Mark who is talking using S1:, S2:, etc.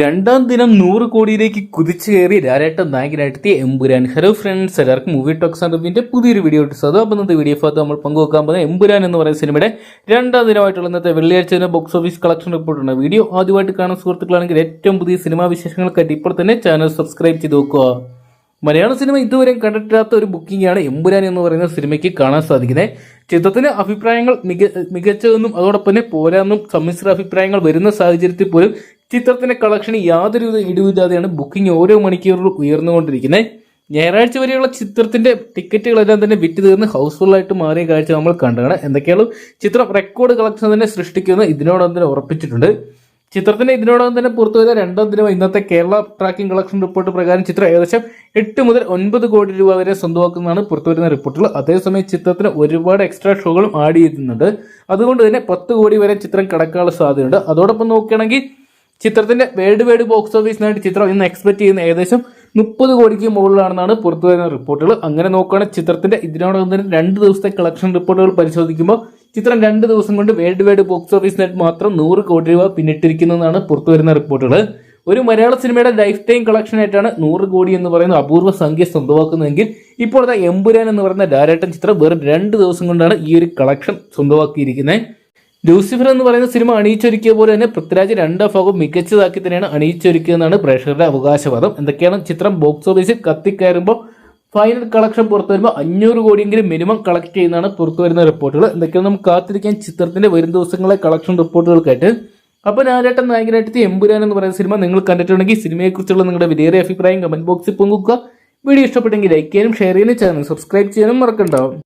S1: രണ്ടാം ദിനം നൂറ് കോടിയിലേക്ക് കുതിച്ചു കയറി രാരേട്ടം നായകനായിട്ടെത്തിയ എമ്പുരാൻ. ഹലോ ഫ്രണ്ട്സ് എല്ലാവർക്കും മൂവി ടോക്സ് അറിവിന്റെ പുതിയൊരു വീഡിയോ ഇട്ട് അപ്പം ഇന്നത്തെ വീഡിയോ ഭാഗത്ത് നമ്മൾ പങ്കുവെക്കാൻ പോകുന്ന എമ്പുരാൻ എന്ന് പറയുന്ന സിനിമയുടെ രണ്ടാം ദിനമായിട്ടുള്ള ഇന്നത്തെ വെള്ളിയാഴ്ച ദിന ബോക്സ് ഓഫീസ് കളക്ഷൻ റിപ്പോർട്ടുണ്ട് വീഡിയോ ആദ്യമായിട്ട് കാണുന്ന സുഹൃത്തുക്കളാണെങ്കിൽ ഏറ്റവും പുതിയ സിനിമാ വിശേഷങ്ങൾക്കായിട്ട് ഇപ്പോൾ തന്നെ ചാനൽ സബ്സ്ക്രൈബ് ചെയ്ത് നോക്കുക. മലയാള സിനിമ ഇതുവരെ കണ്ടിട്ടില്ലാത്ത ഒരു ബുക്കിംഗ് ആണ് എമ്പുരാൻ എന്ന് പറയുന്ന സിനിമയ്ക്ക് കാണാൻ സാധിക്കുന്നത്. ചിത്രത്തിലെ അഭിപ്രായങ്ങൾ മിക മികച്ചതെന്നും അതോടൊപ്പം തന്നെ പോരാന്നും സമ്മിശ്ര അഭിപ്രായങ്ങൾ വരുന്ന സാഹചര്യത്തിൽ പോലും ചിത്രത്തിന്റെ കളക്ഷൻ യാതൊരു ഇടിവില്ലാതെയാണ് ബുക്കിംഗ് ഓരോ മണിക്കൂറിലും ഉയർന്നുകൊണ്ടിരിക്കുന്നത്. ഞായറാഴ്ച വരെയുള്ള ചിത്രത്തിന്റെ ടിക്കറ്റുകളെല്ലാം തന്നെ വിറ്റ് തീർന്ന് ഹൗസ്ഫുൾ ആയിട്ട് മാറിയ കാഴ്ച നമ്മൾ കണ്ടതാണ്. എന്തൊക്കെയാണ് ചിത്രം റെക്കോർഡ് കളക്ഷൻ തന്നെ സൃഷ്ടിക്കുമെന്ന് ഇതിനോടൊപ്പം തന്നെ ഉറപ്പിച്ചിട്ടുണ്ട്. ചിത്രത്തിന്റെ ഇതിനോടകം തന്നെ പുറത്തു വരുന്ന രണ്ടാം ദിനം ഇന്നത്തെ കേരള ട്രാക്കിംഗ് കളക്ഷൻ റിപ്പോർട്ട് പ്രകാരം ചിത്രം ഏകദേശം എട്ട് മുതൽ ഒൻപത് കോടി രൂപ വരെ സ്വന്തമാക്കുന്നതാണ് പുറത്തു വരുന്ന റിപ്പോർട്ടുകൾ. അതേസമയം ചിത്രത്തിന് ഒരുപാട് എക്സ്ട്രാ ഷോകളും ആഡ് ചെയ്യുന്നുണ്ട് അതുകൊണ്ട് തന്നെ പത്ത് കോടി വരെ ചിത്രം കടക്കാനുള്ള സാധ്യതയുണ്ട്. അതോടൊപ്പം നോക്കുകയാണെങ്കിൽ ചിത്രത്തിന്റെ വേൾഡ് വൈഡ് ബോക്സ് ഓഫീസിനായിട്ട് ചിത്രം ഇന്ന് എക്സ്പെക്ട് ചെയ്യുന്ന ഏകദേശം മുപ്പത് കോടിക്ക് മുകളിലാണെന്നാണ് പുറത്തു വരുന്ന റിപ്പോർട്ടുകൾ. അങ്ങനെ നോക്കുകയാണെങ്കിൽ ചിത്രത്തിന്റെ ഇതിനോടകം തന്നെ രണ്ട് ദിവസത്തെ കളക്ഷൻ റിപ്പോർട്ടുകൾ പരിശോധിക്കുമ്പോൾ ചിത്രം രണ്ട് ദിവസം കൊണ്ട് വേൾഡ് വൈഡ് ബോക്സ് ഓഫീസിനായിട്ട് മാത്രം നൂറ് കോടി രൂപ പിന്നിട്ടിരിക്കുന്നതാണ് പുറത്തു വരുന്ന റിപ്പോർട്ടുകൾ. ഒരു മലയാള സിനിമയുടെ ലൈഫ് ടൈം കളക്ഷൻ ആയിട്ടാണ് നൂറ് കോടി എന്ന് പറയുന്ന അപൂർവ സംഖ്യ സ്വന്തമാക്കുന്നതെങ്കിൽ ഇപ്പോഴത്തെ എമ്പുരാൻ എന്ന് പറയുന്ന ഡയറക്ടർ ചിത്രം വെറും രണ്ട് ദിവസം കൊണ്ടാണ് ഈ ഒരു കളക്ഷൻ സ്വന്തമാക്കിയിരിക്കുന്നത്. ലൂസിഫർ എന്ന് പറയുന്ന സിനിമ അണിയിച്ചൊരുക്കിയ പോലെ തന്നെ പൃഥ്വിരാജ് രണ്ടാം ഭാഗം മികച്ചതാക്കി തന്നെയാണ് അണിയിച്ചൊരുക്കിയതെന്നാണ് പ്രേക്ഷകരുടെ അവകാശവാദം. എന്തൊക്കെയാണ് ചിത്രം ബോക്സ് ഓഫീസിൽ കത്തിക്കയറുമ്പോൾ ഫൈനൽ കളക്ഷൻ പുറത്തു വരുമ്പോൾ അഞ്ഞൂറ് കോടിയെങ്കിലും മിനിമം കളക്ട് ചെയ്യുന്നതാണ് പുറത്തു വരുന്ന റിപ്പോർട്ടുകൾ എന്തൊക്കെയാണ് നമുക്ക് കാത്തിരിക്കാൻ ചിത്രത്തിന്റെ വരും ദിവസങ്ങളെ കളക്ഷൻ റിപ്പോർട്ടുകൾക്കായിട്ട് അപ്പോൾ നാലേട്ടൻ നായകനായിട്ട് എമ്പുരാൻ എന്ന് പറയുന്ന സിനിമ നിങ്ങൾ കണ്ടിട്ടുണ്ടെങ്കിൽ സിനിമയെക്കുറിച്ചുള്ള നിങ്ങളുടെ വിലയേറിയ അഭിപ്രായം കമന്റ് ബോക്സിൽ പങ്കുവെക്കുക. വീഡിയോ ഇഷ്ടപ്പെട്ടെങ്കിൽ ലൈക്ക് ചെയ്യാനും ഷെയർ ചെയ്യാനും ചാനൽ സബ്സ്ക്രൈബ് ചെയ്യാനും മറക്കണ്ടാവും